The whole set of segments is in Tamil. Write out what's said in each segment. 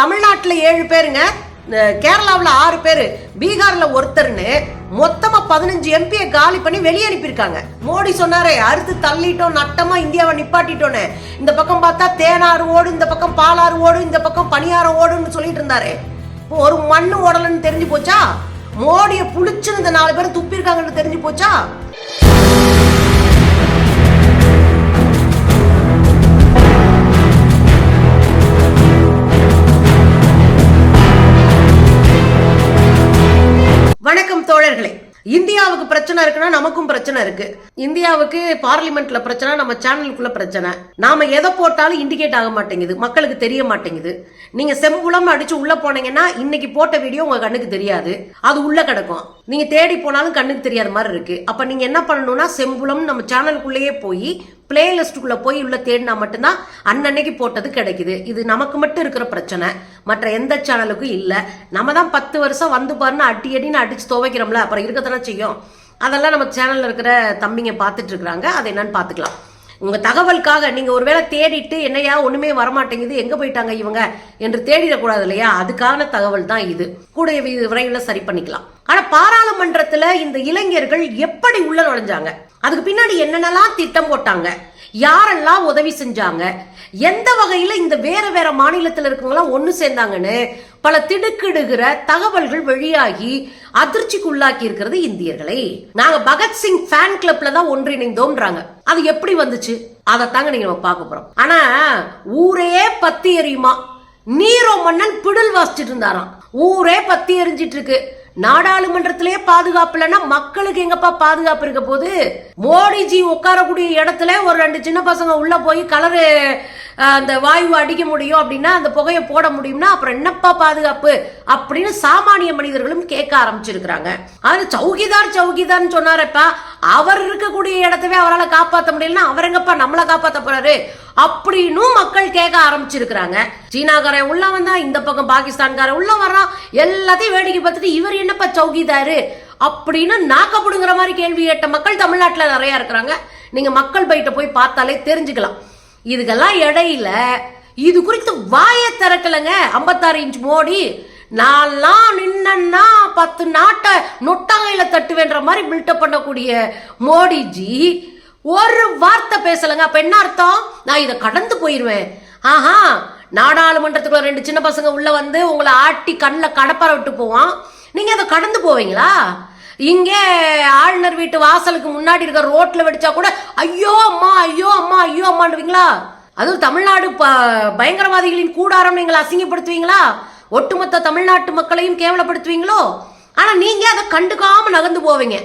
தமிழ்நாட்டில் ஏழு பேருங்க. கேரளாவில் ஆறு பேர். பீகாரில் ஒருத்தர்னு மொத்தமாக பதினஞ்சு எம்பியை காலி பண்ணி வெளியே அனுப்பியிருக்காங்க. மோடி சொன்னாரே அறுத்து தள்ளிட்டோம் நட்டமாக இந்தியாவை நிப்பாட்டிட்டோன்னு. இந்த பக்கம் பார்த்தா தேனாறு ஓடு இந்த பக்கம் பாலாறு ஓடும் இந்த பக்கம் பனியாரம் ஓடுன்னு சொல்லிட்டு இருந்தாரு. இப்போ ஒரு மண்ணு ஓடலன்னு தெரிஞ்சு போச்சா? மோடியை புளிச்சுன்னு இந்த நாலு பேர் துப்பியிருக்காங்கன்னு தெரிஞ்சு போச்சா? பிரச்சனை இருக்குன்னா நமக்கும் பிரச்சனை இருக்கு. இந்தியாவுக்கு பார்லிமெண்ட்ல பிரச்சனை நம்ம சேனலுக்குள்ள பிரச்சனை. நாம எதை போட்டாலும் இண்டிகேட் ஆக மாட்டேங்குது. மக்களுக்கு தெரிய மாட்டேங்குது. நீங்க செம்புலம் அடிச்சு உள்ள போனீங்கன்னா இன்னைக்கு போட்ட வீடியோ உங்க கண்ணுக்கு தெரியாது. அது உள்ள கிடக்கும். நீங்க தேடி போனாலும் கண்ணுக்கு தெரியாத மாதிரி இருக்கு. அப்ப நீங்க என்ன பண்ணணும்னா செம்புலம் நம்ம சேனலுக்குள்ளேயே போய் பிளேலிஸ்டுக்குள்ள போய் உள்ள தேடினா மட்டும்தான் அன்னன்னைக்கு போட்டது கிடைக்குது. இது நமக்கு மட்டும் இருக்கிற பிரச்சனை. மற்ற எந்த சேனலுக்கும் இல்லை. நம்ம தான் பத்து வருஷம் வந்து பாருன்னு அடி அடின்னு அடிச்சு துவைக்கிறோம்ல. அப்புறம் இருக்கத்தானே செய்யும்? அதெல்லாம் நம்ம சேனலில் இருக்கிற தம்பிங்க பார்த்துட்டு இருக்கிறாங்க. அதை என்னன்னு பார்த்துக்கலாம். உங்கள் தகவலுக்காக நீங்கள் ஒருவேளை தேடிட்டு என்னையா ஒன்றுமே வரமாட்டேங்குது எங்கே போயிட்டாங்க இவங்க என்று தேடிடக்கூடாது இல்லையா? அதுக்கான தகவல் தான் இது. கூடிய விரைவில் சரி பண்ணிக்கலாம். ஆனால் பாராளுமன்றத்தில் இந்த இளைஞர்கள் எப்படி உள்ள நுழைஞ்சாங்க? அதுக்கு பின்னாடி என்னென்னலாம் திட்டம் போட்டாங்க? யாரெல்லாம் உதவி செஞ்சாங்க? எந்த வகையில இந்த வேற வேற மாநிலத்தில் இருக்கவங்களாம் ஒன்று சேர்ந்தாங்கன்னு பல திடுக்கிடுகிற தகவல்கள் வெளியாகி அதிர்ச்சிக்கு உள்ளாக்கி இருக்கிறது இந்தியர்களை. நாங்க பகத்சிங் ஃபேன் கிளப்ல தான் ஒன்றிணைந்தோம்ன்றாங்க. அது எப்படி வந்துச்சு? அதை தாங்க நீங்க நம்ம பார்க்க போறோம். ஆனா ஊரே பத்தி எரியுமா? நீரோ மன்னன் பிடல் வாசிச்சிட்டு இருந்தாராம். ஊரே பத்தி எரிஞ்சிட்டு இருக்கு நாடாளுமன்றத்திலே பாதுகாப்பு இல்லைன்னா மக்களுக்கு எங்கப்பா பாதுகாப்பு இருக்க போது மோடிஜி உட்காரக்கூடிய இடத்துல ஒரு ரெண்டு சின்ன பசங்க உள்ள போய் கலரு அந்த வாயு அடிக்க முடியும் அப்படின்னா அந்த புகையை போட முடியும்னா அப்புறம் என்னப்பா பாதுகாப்பு அப்படின்னு சாமானிய மனிதர்களும் கேட்க ஆரம்பிச்சிருக்கிறாங்க. அது சௌகிதார் சௌகிதார்னு சொன்னாரப்பா அவர் இருக்கக்கூடிய இடத்தவே அவரால் காப்பாற்ற முடியலன்னா அவர் எங்கப்பா நம்மளை காப்பாற்ற போறாரு? அப்படின்னும் மக்கள் கேட்க ஆரம்பிச்சிருக்கிறாங்க. சீனாக்காரன் உள்ள வந்தா இந்த பக்கம் பாகிஸ்தான்காரன் உள்ள வர்றான் எல்லாத்தையும் வேடிக்கை பார்த்துட்டு இவர் என்னப்பா சௌகிதாரு அப்படின்னு நாக்கப்படுங்கிற மாதிரி கேள்வி கேட்ட மக்கள் தமிழ்நாட்டில் நிறைய இருக்கிறாங்க. நீங்க மக்கள் பைட்ட போய் பார்த்தாலே தெரிஞ்சுக்கலாம். இதுக்கெல்லாம் இடையில இது குறித்து வாயை திறக்கலைங்க. ஐம்பத்தாறு இன்ச் மோடி. நான்லாம் நின்னா பத்து நாட்டை நொட்டாங்கையில தட்டுவேன்ற மாதிரி பில்டப் பண்ணக்கூடிய மோடிஜி ஒரு வார்த்தை பேசலைங்க. அப்ப என்ன அர்த்தம்? நான் இதை கடந்து போயிருவேன். ஆஹா நாடாளுமன்றத்துக்குள்ள ரெண்டு சின்ன பசங்க உள்ள வந்து உங்களை ஆட்டி கண்ணில் கடப்பார விட்டு போவான். நீங்க அதை கடந்து போவீங்களா? இங்கே ஆளுநர் வீட்டு வாசலுக்கு முன்னாடி இருக்க ரோட்டில் வெடிச்சா கூட ஐயோ அம்மா ஐயோ அம்மா ஐயோ அம்மாண்டுவீங்களா அதுவும் தமிழ்நாடு ப- பயங்கரவாதிகளின் கூடாரம் நீங்கள் அசிங்கப்படுத்துவீங்களா? ஒட்டுமொத்த தமிழ்நாட்டு மக்களையும் கேவலப்படுத்துவீங்களோ? ஆனால் நீங்கள் அதை கண்டுக்காமல் நகர்ந்து போவீங்க.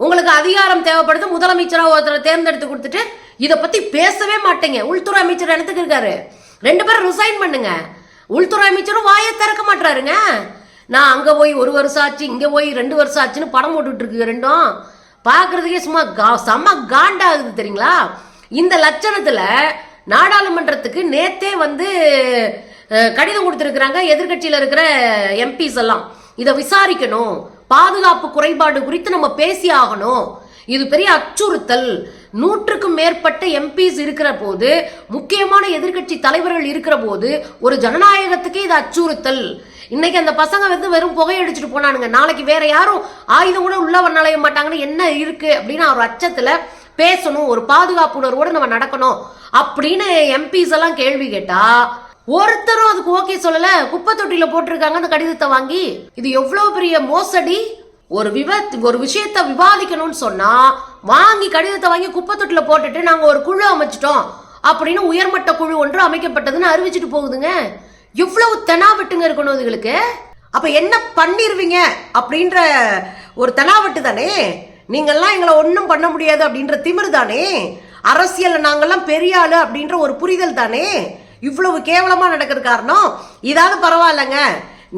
உங்களுக்கு அதிகாரம் தேவைப்படுது முதலமைச்சராக ஒருத்தரை தேர்ந்தெடுத்து கொடுத்துட்டு இதை பற்றி பேசவே மாட்டேங்க. உள்துறை அமைச்சர் இடத்துக்கு இருக்காரு? ரெண்டு பேரும் ரிசைன் பண்ணுங்க. உள்துறை அமைச்சரும் வாயை திறக்க மாட்டாருங்க நான் அங்கே போய் ஒரு வருஷம் ஆச்சு இங்கே போய் ரெண்டு வருஷம் ஆச்சுன்னு படம் போட்டுட்ருக்கு ரெண்டும். பார்க்குறதுக்கே சும்மா கா- செம்ம காண்டாகுது தெரியுங்களா? இந்த லட்சணத்தில் நாடாளுமன்றத்துக்கு நேத்தே வந்து கடிதம் கொடுத்துருக்குறாங்க எதிர்கட்சியில் இருக்கிற எம்பிஸ் எல்லாம். இதை விசாரிக்கணும். பாதுகாப்பு குறைபாடு குறித்து நம்ம பேசி ஆகணும். இது பெரிய அச்சுறுத்தல். நூற்றுக்கும் மேற்பட்ட எம்பிஸ் இருக்கிற போது முக்கியமான எதிர்க்கட்சி தலைவர்கள் இருக்கிற போது ஒரு ஜனநாயகத்துக்கே இது அச்சுறுத்தல். இன்னைக்கு அந்த பசங்க வந்து வெறும் புகையடிச்சிட்டு போனானுங்க. நாளைக்கு வேற யாரும் ஆயுதம் கூட உள்ள நுழைய மாட்டாங்கன்னு என்ன இருக்கு அப்படின்னு ஒரு அச்சத்துல பேசணும் ஒரு பாதுகாப்புணர்வோடு நம்ம நடக்கணும் அப்படின்னு எம்பிஸ் எல்லாம் கேள்வி கேட்டா ஒருத்தரும் அதுக்கு ஓகே சொல்லல. குப்பை தொட்டியில போட்டிருக்காங்க அந்த கடிதத்தை வாங்கி. இது எவ்வளவு பெரிய மோசடி? ஒரு விவத் ஒரு விஷயத்த விவாதிக்கணும்னு சொன்னா வாங்கி கடிதத்தை வாங்கி குப்பை தொட்டில் போட்டுட்டு நாங்கள் ஒரு குழு அமைச்சிட்டோம் அப்படின்னு உயர்மட்ட குழு ஒன்று அமைக்கப்பட்டதுன்னு அறிவிச்சிட்டு போகுதுங்க. இவ்வளவு தெனாவட்டுங்க இருக்கணும் இதுகளுக்கு அப்போ என்ன பண்ணிடுவீங்க அப்படின்ற ஒரு தெனாவட்டு தானே? நீங்கள்லாம் எங்களை ஒன்றும் பண்ண முடியாது அப்படின்ற திமிரு தானே? அரசியலில் நாங்கள்லாம் பெரிய அப்படின்ற ஒரு புரிதல் தானே? இவ்வளவு கேவலமாக நடக்கிற காரணம். இதாவது பரவாயில்லைங்க.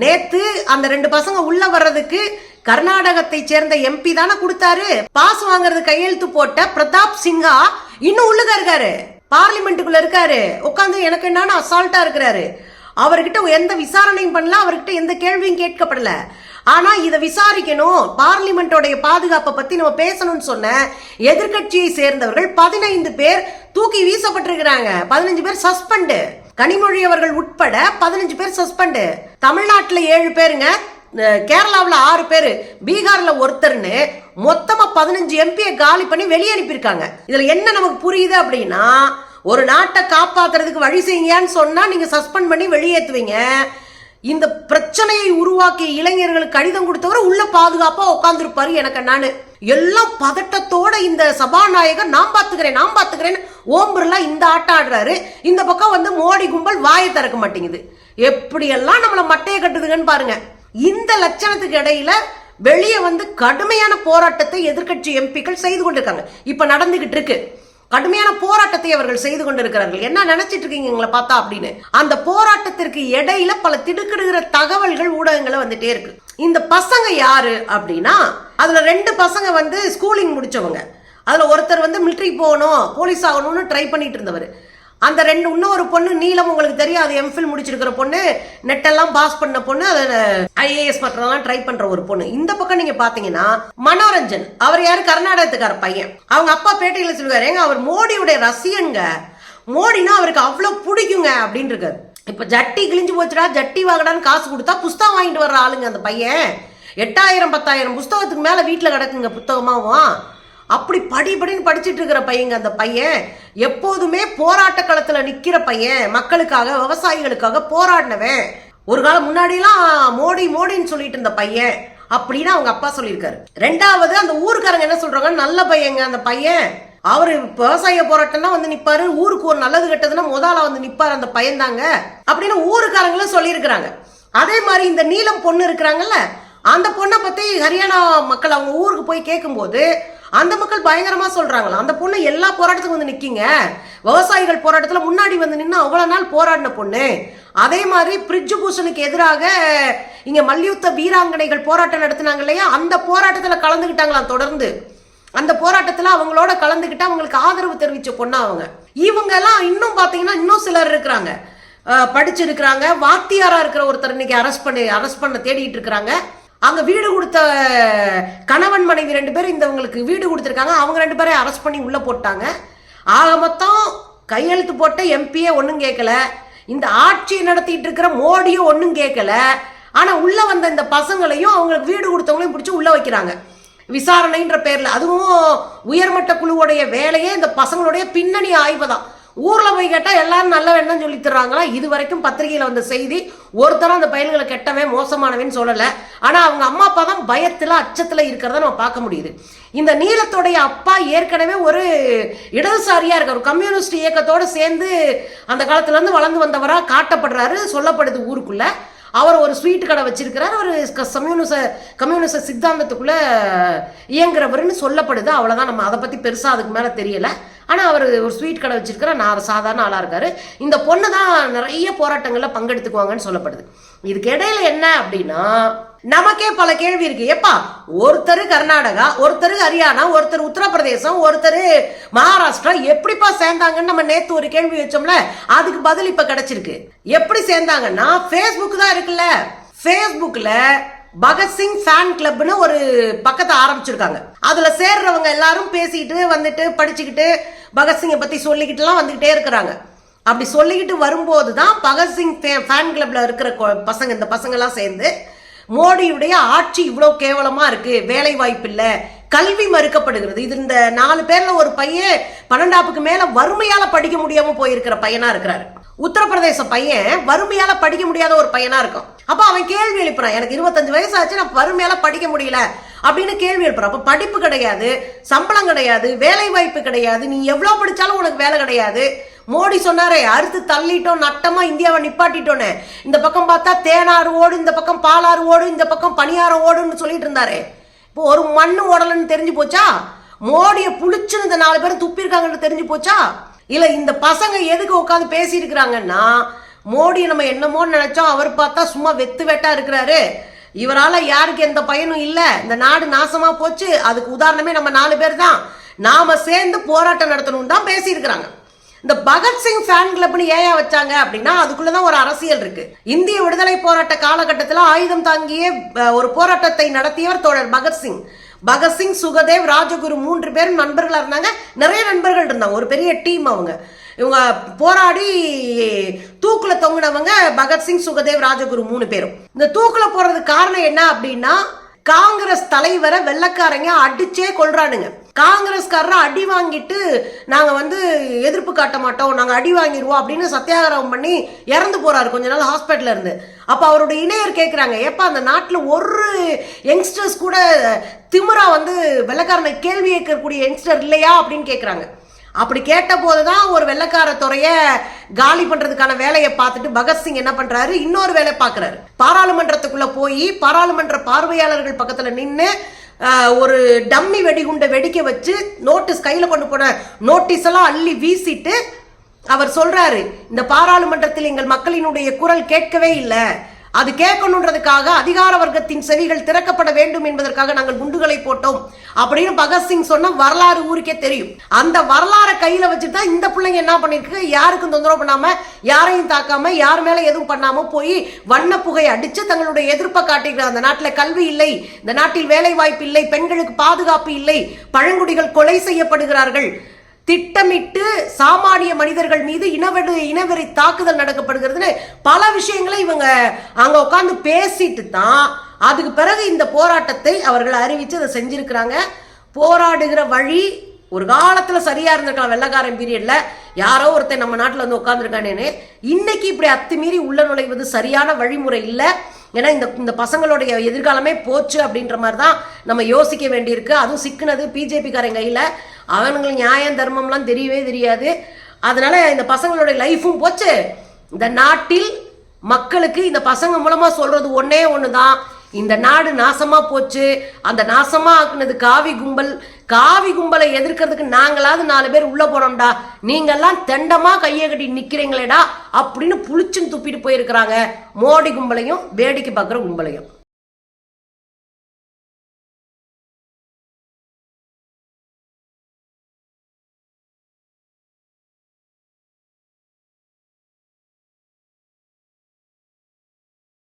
நேத்து அந்த ரெண்டு பசங்க உள்ள வர்றதுக்கு கர்நாடகத்தை சேர்ந்த எம்பி தானே கொடுத்தாரு. பாஸ் வாங்குறது கையெழுத்து போட்ட பிரதாப் சிங்கா இன்னும் உள்ளுக இருக்காரு. பார்லிமெண்ட்டுக்குள்ள இருக்காரு. உட்காந்து எனக்கு என்னன்னு அசால்ட்டா இருக்கிறாரு. அவர்கிட்ட எந்த விசாரணையும் பண்ணல அவர்கிட்ட எந்த கேள்வியும் கேட்கப்படல. ஆனா இதை விசாரிக்கணும். பார்லிமெண்டோடைய பாதுகாப்பை பத்தி நம்ம பேசணும்னு சொன்ன எதிர்க்கட்சியை சேர்ந்தவர்கள் பதினைந்து பேர் தூக்கி வீசப்பட்டிருக்கிறாங்க. பதினஞ்சு பேர் சஸ்பெண்டு. கனிமொழி அவர்கள் உட்பட பதினஞ்சு பேர் சஸ்பெண்டு தமிழ்நாட்டில் ஏழு பேருங்க. கேரளாவில் ஆறு பேர். பீகாரில் ஒருத்தர்னு மொத்தமாக பதினஞ்சு எம்பியை காலி பண்ணி வெளியே அனுப்பியிருக்காங்க. இதில் என்ன நமக்கு புரியுது அப்படின்னா ஒரு நாட்டை காப்பாத்துறதுக்கு வழி செய்யுங்கன்னு சொன்னால் நீங்கள் சஸ்பெண்ட் பண்ணி வெளியேற்றுவீங்க இந்த பிரச்சனையை உருவாக்கிய இளைஞர்களுக்கு கடிதம் கொடுத்தவரை உள்ள பாதுகாப்பாக உட்காந்துருப்பாரு எனக்கு நான் எல்லாம் பதட்டத்தோட இந்த சபாநாயகர் நான் பாத்துக்கிறேன் நான் பாத்துக்கிறேன் ஓம் பிர்லா இந்த ஆட்டம் ஆடுறாரு. இந்த பக்கம் வந்து மோடி கும்பல் வாயை திறக்க மாட்டேங்குது. எப்படியெல்லாம் நம்மளை மட்டையை கட்டுதுங்கன்னு பாருங்க. இந்த லட்சணத்துக்கு இடையில வெளியே வந்து கடுமையான போராட்டத்தை எதிர்க்கட்சி எம்பிக்கள் செய்து கொண்டிருக்காங்க. இப்ப நடந்துகிட்டு இருக்கு. கடுமையான போராட்டத்தை அவர்கள் செய்து கொண்டிருக்கிறார்கள். என்ன நினைச்சிட்டு இருக்கீங்க எங்களை பார்த்தா அப்படின்னு? அந்த போராட்டத்திற்கு இடையில பல திடுக்கிடுகிற தகவல்கள் ஊடகங்களை வந்துட்டே இருக்கு. இந்த பசங்க யாரு அப்படின்னா அதுல ரெண்டு பசங்க வந்து ஸ்கூலிங் முடிச்சவங்க. அதுல ஒருத்தர் வந்து மிலிட்ரி போகணும் போலீஸ் ஆகணும்னு ட்ரை பண்ணிட்டு இருந்தவர். அந்த ரெண்டு இன்னொரு பொண்ணு நீளம் உங்களுக்கு தெரியும். அது எம்ஃபில் முடிச்சிருக்கிற பொண்ணு. நெட்டெல்லாம் பாஸ் பண்ண பொண்ணு. அதை ஐஏஎஸ் பற்றெல்லாம் ட்ரை பண்ற ஒரு பொண்ணு. இந்த பக்கம் நீங்க பாத்தீங்கன்னா மனோரஞ்சன். அவர் யாரு? கர்நாடகத்துக்கார பையன். அவங்க அப்பா பேட்டையில சொல்லுவாரு ஏங்க அவர் மோடியுடைய ரசிகன்ங்க மோடினா அவருக்கு அவ்வளவு பிடிக்குங்க அப்படின்னு இருக்காரு இப்ப ஜட்டி கிழிஞ்சு போச்சுடா ஜட்டி வாங்கடான்னு காசு கொடுத்தா புஸ்தகம் வாங்கிட்டு வர்ற ஆளுங்க அந்த பையன். எட்டாயிரம் பத்தாயிரம் புஸ்தகத்துக்கு மேல வீட்டுல கிடக்குங்க புத்தகமாவும். அப்படி படி படின்னு படிச்சிட்டு இருக்கிற பையங்க அந்த பையன் எப்போதுமே போராட்ட களத்துல நிக்கிற பையன். மக்களுக்காக விவசாயிகளுக்காக போராடினவன். ஒரு காலம் முன்னாடிலாம் மோடி மோடின்னு சொல்லிட்டு இருந்த பையன். அப்படின்னு அவங்க அப்பா சொல்லியிருக்காரு. ரெண்டாவது அந்த ஊருக்காரங்க என்ன சொல்றாங்க நல்ல பையங்க அந்த பையன். அவரு விவசாய போராட்டம்னா வந்து நிப்பாரு. ஊருக்கு ஒரு நல்லது கெட்டதுன்னா முதல்ல வந்து நிப்பாரு அந்த பையன் தாங்க. அப்படின்னு ஊருக்காரங்களும் சொல்லியிருக்கிறாங்க. அதே மாதிரி இந்த நீலம் பொண்ணு இருக்கிறாங்கல்ல அந்த பொண்ணை பத்தி ஹரியானா மக்கள் அவங்க ஊருக்கு போய் கேட்கும்போது அந்த மக்கள் பயங்கரமா சொல்றாங்களா அந்த பொண்ணு எல்லா போராட்டத்துக்கும் வந்து நிக்கீங்க. விவசாயிகள் போராட்டத்துல முன்னாடி வந்து நின்று அவ்வளவு நாள் போராடின பொண்ணு. அதே மாதிரி பிரிட்ஜு பூஷனுக்கு எதிராக இங்க மல்யுத்த வீராங்கனைகள் போராட்டம் நடத்தினாங்க இல்லையா? அந்த போராட்டத்துல கலந்துக்கிட்டாங்களாம் தொடர்ந்து. அந்த போராட்டத்தில் அவங்களோட கலந்துக்கிட்டு அவங்களுக்கு ஆதரவு தெரிவித்த பொண்ணா அவங்க. இவங்கெல்லாம் இன்னும் பார்த்தீங்கன்னா இன்னும் சிலர் இருக்கிறாங்க. படிச்சிருக்கிறாங்க. வாத்தியாராக இருக்கிற ஒருத்தர் இன்னைக்கு அரெஸ்ட் பண்ணி அரெஸ்ட் பண்ண தேடிட்டு இருக்கிறாங்க. அங்க வீடு கொடுத்த கணவன் மனைவி ரெண்டு பேரும் இந்தவங்களுக்கு வீடு கொடுத்துருக்காங்க. அவங்க ரெண்டு பேரையும் அரெஸ்ட் பண்ணி உள்ள போட்டாங்க. ஆக மொத்தம் கையெழுத்து போட்ட எம்பியே ஒன்றும் கேட்கல. இந்த ஆட்சியை நடத்திட்டு இருக்கிற மோடியும் ஒன்றும் கேட்கல. ஆனால் உள்ள வந்த இந்த பசங்களையும் அவங்களுக்கு வீடு கொடுத்தவங்களையும் பிடிச்சி உள்ள வைக்கிறாங்க. விசாரணைன்ற பேரில். அதுவும் உயர்மட்ட குழுவுடைய வேலையே இந்த பசங்களுடைய பின்னணி ஆய்வு தான். ஊரில் போய் கேட்டால் எல்லாரும் நல்ல வேணும் சொல்லி தர்றாங்களா? இது வரைக்கும் பத்திரிகையில் வந்த செய்தி ஒருத்தரும் அந்த பயல்களை கெட்டவன் மோசமானவன் சொல்லலை. ஆனால் அவங்க அம்மா அப்பா தான் பயத்தில் அச்சத்தில் இருக்கிறத நம்ம பார்க்க முடியுது. இந்த நீலத்துடைய அப்பா ஏற்கனவே ஒரு இடதுசாரியாக இருக்கார். கம்யூனிஸ்ட் இயக்கத்தோட சேர்ந்து அந்த காலத்துலேருந்து வளர்ந்து வந்தவராக காட்டப்படுறாரு சொல்லப்படுது ஊருக்குள்ள. அவர் ஒரு ஸ்வீட் கடை வச்சிருக்கிறார். ஒரு கம்யூனிச கம்யூனிச சித்தாந்தத்துக்குள்ள இயங்குறவர்னு சொல்லப்படுது. அவ்வளோதான் நம்ம அதை பற்றி பெருசாக அதுக்கு மேலே தெரியலை. ஆனால் அவர் ஒரு ஸ்வீட் கடை வச்சிருக்கிற நான் சாதாரண ஆளாக இருக்காரு. இந்த பொண்ணு தான் நிறைய போராட்டங்களில் பங்கெடுத்துக்குவாங்கன்னு சொல்லப்படுது. இதுக்கு இடையில என்ன அப்படின்னா நமக்கே பல கேள்வி இருக்கு. ஏப்பா ஒருத்தர் கர்நாடகா ஒருத்தர் ஹரியானா ஒருத்தர் உத்தரப்பிரதேசம் ஒருத்தர் மகாராஷ்டிரா எப்படிப்பா சேர்ந்தாங்கன்னு நம்ம நேத்து ஒரு கேள்வி வச்சோம்ல அதுக்கு பதில் இப்ப கிடைச்சிருக்கு. எப்படி சேர்ந்தாங்கன்னா ஃபேஸ்புக் தான் இருக்குல்ல. ஃபேஸ்புக்கில் பகத்சிங் ஃபேன் கிளப்னு ஒரு பக்கத்தை ஆரம்பிச்சிருக்காங்க. அதுல சேர்றவங்க எல்லாரும் பேசிக்கிட்டு வந்துட்டு படிச்சுக்கிட்டு பகத்சிங்கை பத்தி சொல்லிக்கிட்டுலாம் வந்துகிட்டே இருக்கிறாங்க. அப்படி சொல்லிக்கிட்டு வரும்போது தான் பகத்சிங் ஃபேன் கிளப்ல இருக்கிற கொ- பசங்க இந்த பசங்கெல்லாம் சேர்ந்து மோடியுடைய ஆட்சி இவ்வளோ கேவலமா இருக்கு வேலை வாய்ப்பு இல்லை கல்வி மறுக்கப்படுகிறது. இது இந்த நாலு பேர்ல ஒரு பையன் பன்னெண்டாப்புக்கு மேல வறுமையால படிக்க முடியாம போயிருக்கிற பையனா இருக்கிறாரு. உத்தரப்பிரதேச பையன் வறுமையால படிக்க முடியாத ஒரு பையனா இருக்கும் அப்போ அவன் கேள்வி எழுப்புறான் எனக்கு இருபத்தஞ்சு வயசு ஆச்சு நான் வறுமையால படிக்க முடியல அப்படின்னு கேள்வி எழுப்புறான். அப்போ படிப்பு கிடையாது சம்பளம் கிடையாது வேலை வாய்ப்பு கிடையாது நீ எவ்வளோ படித்தாலும் உனக்கு வேலை கிடையாது. மோடி சொன்னாரே அறுத்து தள்ளிட்டோம் நட்டமா இந்தியாவை நிப்பாட்டிட்டோன்னு. இந்த பக்கம் பார்த்தா தேனாறு ஓடு இந்த பக்கம் பாலாறு ஓடு இந்த பக்கம் பனியாரம் ஓடுன்னு சொல்லிட்டு இருந்தாரு. இப்போ ஒரு மண்ணு ஓடலன்னு தெரிஞ்சு போச்சா? மோடியை புளிச்சுன்னு இந்த நாலு பேரும் துப்பியிருக்காங்கன்னு தெரிஞ்சு போச்சா? இல்லை இந்த பசங்க எதுக்கு உட்காந்து பேசியிருக்கிறாங்கன்னா மோடி நம்ம என்னமோ நினைச்சோம் அவர் பார்த்தா சும்மா வெத்து வெட்டா இருக்கிறாரு. இவரால யாருக்கு எந்த பயனும் இல்லை. இந்த நாடு நாசமா போச்சு. அதுக்கு உதாரணமே நம்ம நாலு பேர் தான் நாம சேர்ந்து போராட்டம் நடத்தணும் தான் பேசியிருக்கிறாங்க. இந்த பகத்சிங் ஃபேன் கிளப்னு ஏயா வச்சாங்க அப்படின்னா அதுக்குள்ளதான் ஒரு அரசியல் இருக்கு. இந்திய விடுதலை போராட்ட காலகட்டத்தில் ஆயுதம் தாங்கிய ஒரு போராட்டத்தை நடத்தியவர் தோழர் பகத்சிங் பகத்சிங் சுகதேவ் ராஜகுரு மூன்று பேரும் நண்பர்களாக இருந்தாங்க. நிறைய நண்பர்கள் இருந்தாங்க. ஒரு பெரிய டீம் அவங்க. இவங்க போராடி தூக்குல தொங்குனவங்க பகத்சிங் சுகதேவ் ராஜகுரு மூணு பேரும். இந்த தூக்குல போறது காரணம் என்ன அப்படின்னா காங்கிரஸ் தலைவரை வெள்ளக்காரங்க அடிச்சே கொள்றானுங்க காங்கிரஸ்காரரை அடி வாங்கிட்டு நாங்க வந்து எதிர்ப்பு காட்ட மாட்டோம் நாங்க அடி வாங்கிடுவோம் அப்படின்னு சத்தியாகிரகம் பண்ணி இறந்து போறாரு கொஞ்ச நாள் ஹாஸ்பிட்டல் இருந்து. அப்ப அவருடைய இணையர் கேட்குறாங்க ஏப்பா அந்த நாட்டுல ஒரு யங்ஸ்டர்ஸ் கூட திமிரா வந்து வெள்ளக்காரனை கேள்வி கேட்கக்கூடிய யங்ஸ்டர் இல்லையா? அப்படின்னு கேக்குறாங்க. அப்படி கேட்ட போதுதான் ஒரு வெள்ளக்கார துறையை காலி பண்றதுக்கான வேலையை பார்த்துட்டு பகத்சிங் என்ன பண்றாரு? இன்னொரு வேலை பார்க்கறாரு. பாராளுமன்றத்துக்குள்ள போய் பாராளுமன்ற பார்வையாளர்கள் பக்கத்துல நின்று ஒரு டம்மி வெடிகுண்டை வெடிக்க வச்சு நோட்டீஸ் கையில் கொண்டு போன நோட்டீஸ் எல்லாம் அள்ளி வீசிட்டு அவர் சொல்றாரு இந்த பாராளுமன்றத்தில் எங்கள் மக்களினுடைய குரல் கேட்கவே இல்லை. அது கேட்கணுன்றதுக்காக அதிகார வர்க்கத்தின் செவிகள் திறக்கப்பட வேண்டும் என்பதற்காக நாங்கள் குண்டுகளை போட்டோம் அப்படின்னு பகத்சிங் சொன்ன வரலாறு ஊருக்கே தெரியும். அந்த வரலாறை கையில வச்சுட்டு தான் இந்த பிள்ளைங்க என்ன பண்ணிருக்கு யாருக்கும் தொந்தரவு பண்ணாம யாரையும் தாக்காம யார் மேல எதுவும் பண்ணாம போய் வண்ண புகை அடிச்சு தங்களுடைய எதிர்ப்பை காட்டிக்கிறார் அந்த நாட்டில் கல்வி இல்லை இந்த நாட்டில் வேலை வாய்ப்பு இல்லை பெண்களுக்கு பாதுகாப்பு இல்லை பழங்குடிகள் கொலை செய்யப்படுகிறார்கள். திட்டமிட்டு சாமானிய மனிதர்கள் மீது இனவெடு இனவெறி தாக்குதல் நடக்கப்படுகிறதுன்னு பல விஷயங்களை இவங்க அங்கே உட்காந்து பேசிட்டு தான் அதுக்கு பிறகு இந்த போராட்டத்தை அவர்கள் அறிவித்து அதை செஞ்சிருக்கிறாங்க. போராடுகிற வழி ஒரு காலத்தில் சரியாக இருந்திருக்கலாம் வெள்ளக்காரன் பீரியடில் யாரோ ஒருத்தன் நம்ம நாட்டில் வந்து உட்காந்துருக்கானேன்னு இன்னைக்கு இப்படி அத்துமீறி உள்ள நுழைவது சரியான வழிமுறை இல்லை. ஏன்னா இந்த இந்த பசங்களுடைய எதிர்காலமே போச்சு அப்படின்ற மாதிரி தான் நம்ம யோசிக்க வேண்டியிருக்கு. அதுவும் சிக்கினது பிஜேபிக்காரன் கையில். அவனுங்களுக்கு நியாயம் தர்மம்லாம் தெரியவே தெரியாது. அதனால இந்த பசங்களுடைய லைஃப்பும் போச்சு. இந்த நாட்டில் மக்களுக்கு இந்த பசங்க மூலமா சொல்றது ஒன்னே ஒன்று தான் இந்த நாடு நாசமா போச்சு. அந்த நாசமா ஆக்குனது காவி கும்பல். காவி கும்பலை எதிர்க்கிறதுக்கு நாங்களாவது நாலு பேர் உள்ள போனோம்டா. நீங்கெல்லாம் தெண்டமா கையை கட்டி நிக்கிறீங்களேடா அப்படின்னு புளிச்சுன்னு துப்பிட்டு போயிருக்கிறாங்க. மோடி கும்பலையும் வேடிக்கை பார்க்குற கும்பலையும்.